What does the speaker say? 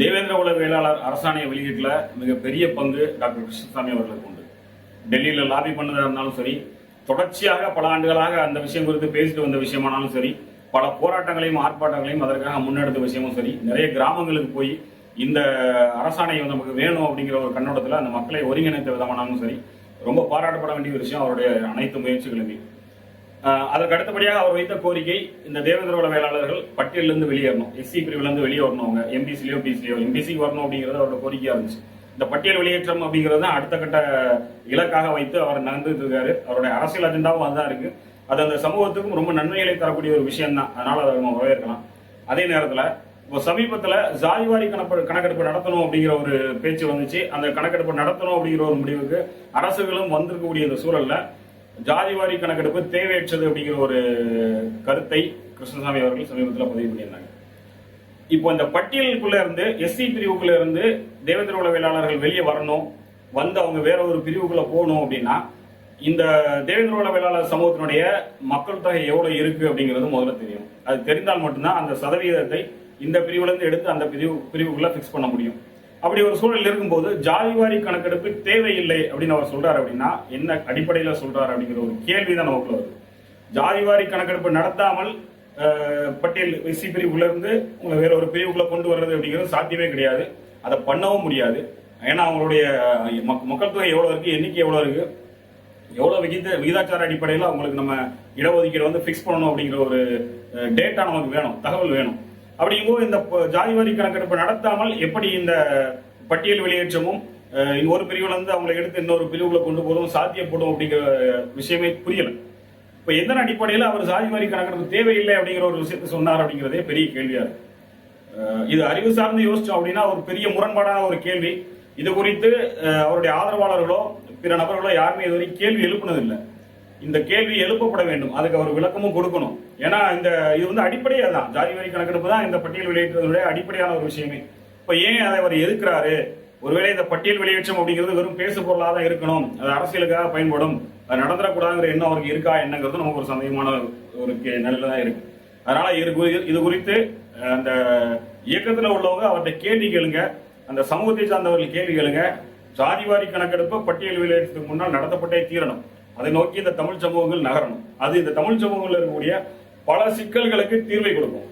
தேவேந்திர உலக வேளாளர் அரசாணை வெளியீட்டுல மிகப்பெரிய பங்கு டாக்டர் கிருஷ்ணசாமி அவர்களுக்கு உண்டு. டெல்லியில் லாபி பண்ணதாக இருந்தாலும் சரி தொடர்ச்சியாக பல ஆண்டுகளாக அந்த விஷயம் குறித்து பேசிட்டு வந்த விஷயமானாலும் சரி பல போராட்டங்களையும் ஆர்ப்பாட்டங்களையும் அதற்காக முன்னெடுத்த விஷயமும் சரி நிறைய கிராமங்களுக்கு போய் இந்த அரசாணை நமக்கு வேணும் அப்படிங்கிற ஒரு கண்ணோட்டத்தில் அந்த மக்களை ஒருங்கிணைத்த விதமானாலும் சரி ரொம்ப பாராட்டப்பட வேண்டிய விஷயம் அவருடைய அனைத்து முயற்சிகளுமே. அதற்கு அடுத்தபடியாக அவர் வைத்த கோரிக்கை இந்த தேவேந்திர வேளாளர்கள் பட்டியலிருந்து வெளியேறணும். எஸ்சி பிரிவிலிருந்து வெளியே வரணும் அவங்க எம்பிசிலையோ பிசிலையோ எம்பிசிக்கு வரணும் அப்படிங்கிறது அவரோட கோரிக்கையா இருந்துச்சு. இந்த பட்டியல் வெளியேற்றம் அப்படிங்கிறது தான் அடுத்த கட்ட இலக்காக வைத்து அவர் நடந்துட்டு இருக்காரு. அவருடைய அரசியல் அஜெண்டாவும் அதுதான் இருக்கு. அது அந்த சமூகத்துக்கும் ரொம்ப நன்மைகளை தரக்கூடிய ஒரு விஷயம் தான் அதனால அதை நம்ம வரவேற்கலாம். அதே நேரத்தில் இப்போ சமீபத்தில் ஜாதிவாரி கணக்கு கணக்கெடுப்பு நடத்தணும் அப்படிங்கிற ஒரு பேச்சு வந்துச்சு. அந்த கணக்கெடுப்பு நடத்தணும் அப்படிங்கிற ஒரு முடிவுக்கு அரசுகளும் வந்திருக்கக்கூடிய இந்த சூழல்ல ஜாதிவாரி கணக்கெடுப்பு தேவையற்றது அப்படிங்கிற ஒரு கருத்தை கிருஷ்ணசாமி அவர்கள் சமீபத்தில் பதிவு பண்ணியிருந்தாங்க. இப்போ இந்த பட்டியலுக்குள்ள இருந்து எஸ்சி பிரிவுக்குள்ள இருந்து தேவேந்திர உளவியலாளர்கள் வேளாளர்கள் வெளியே வரணும் வந்து அவங்க வேற ஒரு பிரிவுக்குள்ள போகணும் அப்படின்னா இந்த தேவேந்திர உளவியலாளர் வேளாளர் சமூகத்தினுடைய மக்கள் தொகை எவ்வளவு இருக்கு அப்படிங்கிறது முதல்ல தெரியும். அது தெரிந்தால் மட்டும்தான் அந்த சதவீதத்தை இந்த பிரிவுல இருந்து எடுத்து அந்த பிரிவு பிரிவுக்குள்ள பிக்ஸ் பண்ண முடியும். அப்படி ஒரு சூழல் இருக்கும்போது ஜாதிவாரி கணக்கெடுப்பு தேவையில்லை அப்படின்னு அவர் சொல்றாரு அப்படின்னா என்ன அடிப்படையில சொல்றாரு அப்படிங்கிற ஒரு கேள்வி தான் நமக்குள்ள வருது. ஜாதிவாரி கணக்கெடுப்பு நடத்தாமல் பட்டியல் எஸ்சி பிரிவுல இருந்து உங்களை வேற ஒரு பிரிவுக்குள்ள கொண்டு வர்றது அப்படிங்கிறது சாத்தியமே கிடையாது. அதை பண்ணவும் முடியாது. ஏன்னா அவங்களுடைய மக்- மக்கள் தொகை எவ்வளவு இருக்கு எண்ணிக்கை எவ்வளவு இருக்கு எவ்வளவு விகித விகிதாச்சார அடிப்படையில் அவங்களுக்கு நம்ம இடஒதுக்கீடு வந்து ஃபிக்ஸ் பண்ணணும் அப்படிங்கிற ஒரு டேட்டா நமக்கு வேணும் தகவல் வேணும். அப்படிங்கும்போது இந்த ஜாதி ஜாதிவாரி கணக்கெடுப்பு நடத்தாமல் எப்படி இந்த பட்டியல் வெளியேற்றமும் ஒரு பிரிவுல இருந்து அவங்களை எடுத்து இன்னொரு பிரிவுல கொண்டு போதும் சாத்தியப்படும் அப்படிங்கிற விஷயமே புரியல. இப்ப எந்த அடிப்படையில் அவர் ஜாதிவாரி கணக்கெடுப்பு தேவையில்லை அப்படிங்கிற ஒரு விஷயத்தை சொன்னார் அப்படிங்கிறதே பெரிய கேள்வியா இருக்கு. இது அறிவு சார்ந்து யோசிச்சோம் அப்படின்னா ஒரு பெரிய முரண்பாடான ஒரு கேள்வி. இது குறித்து அவருடைய ஆதரவாளர்களோ பிற நபர்களோ யாருமே இதுவரை கேள்வி எழுப்புனதில்லை. இந்த கேள்வி எழுப்பப்பட வேண்டும். அதுக்கு அவர் விளக்கமும் கொடுக்கணும். ஏன்னா இந்த இது வந்து அடிப்படையே தான் ஜாதி வரி கணக்கெடுப்பு தான் இந்த பட்டியல் வெளியேற்றதுடைய அடிப்படையான ஒரு விஷயமே. இப்போ ஏன் அதை அவர் எதிர்க்கிறாரு? ஒருவேளை இந்த பட்டியல் வெளியேற்றம் அப்படிங்கிறது வெறும் பேசு பொருளாக தான் இருக்கணும். அது அரசியலுக்காக பயன்படும். அது நடந்துடக்கூடாதுங்கிற எண்ணம் அவருக்கு இருக்கா என்னங்கிறது நமக்கு ஒரு சந்தேகமான ஒரு கே- நிலையில தான் இருக்கு. அதனால இது குறி- இது குறித்து அந்த இயக்கத்தில் உள்ளவங்க அவர்கிட்ட கேள்வி கேளுங்க. அந்த சமூகத்தை சார்ந்தவர்கள் கேள்வி கேளுங்க. ஜாதிவாரி கணக்கெடுப்பு பட்டியல் வெளியேற்றத்துக்கு முன்னால் நடத்தப்பட்டே தீரணும். அதை நோக்கி இந்த தமிழ் சமூகங்கள் நகரணும். அது இந்த தமிழ் சமூகங்கள் இருக்கக்கூடிய பல சிக்கல்களுக்கு தீர்வை கொடுக்கும்.